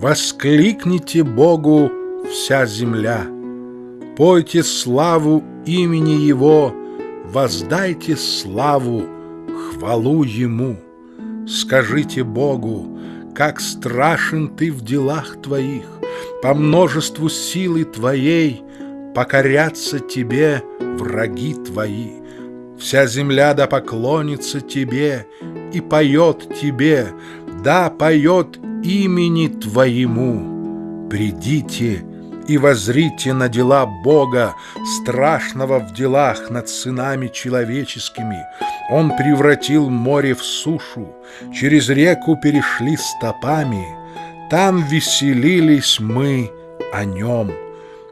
Воскликните Богу вся земля, Пойте славу имени Его, Воздайте славу, хвалу Ему. Скажите Богу, как страшен Ты в делах Твоих, По множеству силы Твоей Покорятся Тебе враги Твои. Вся земля да поклонится Тебе и поет Тебе, да поет имени Твоему. Придите и возрите на дела Бога, страшного в делах над сынами человеческими. Он превратил море в сушу, через реку перешли стопами, там веселились мы о нем.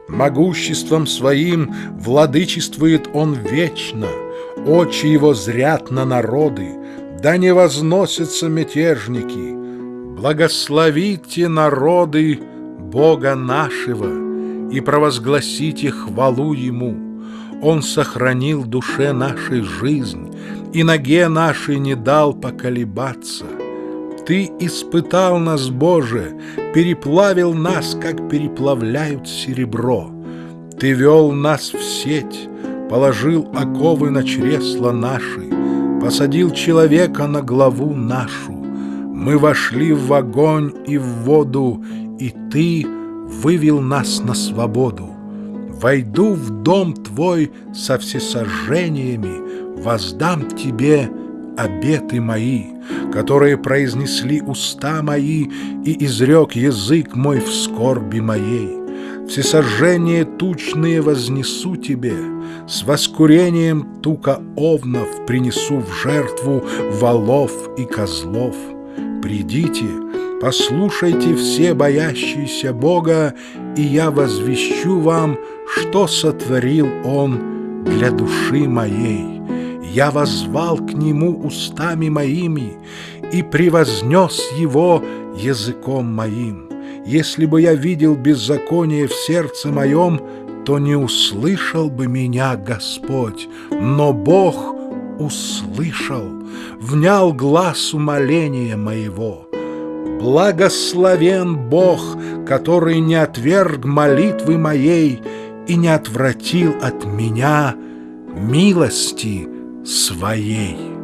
Могуществом своим владычествует он вечно — очи его зрят на народы, да не возносятся мятежники. Благословите народы Бога нашего и провозгласите хвалу Ему. Он сохранил душе нашей жизнь и ноге нашей не дал поколебаться. Ты испытал нас, Боже, переплавил нас, как переплавляют серебро. Ты вел нас в сеть, Положил оковы на чресла наши, Посадил человека на главу нашу. Мы вошли в огонь и в воду, И Ты вывел нас на свободу. Войду в дом Твой со всесожжениями, Воздам Тебе обеты мои, Которые произнесли уста мои И изрек язык мой в скорби моей. Всесожжение тучные вознесу тебе, С воскурением тука овнов Принесу в жертву волов и козлов. Придите, послушайте все боящиеся Бога, И я возвещу вам, что сотворил Он для души моей. Я возвал к Нему устами моими И превознес Его языком моим. Если бы я видел беззаконие в сердце моем, то не услышал бы меня Господь, но Бог услышал, внял глаз умоления моего. Благословен Бог, который не отверг молитвы моей и не отвратил от меня милости своей.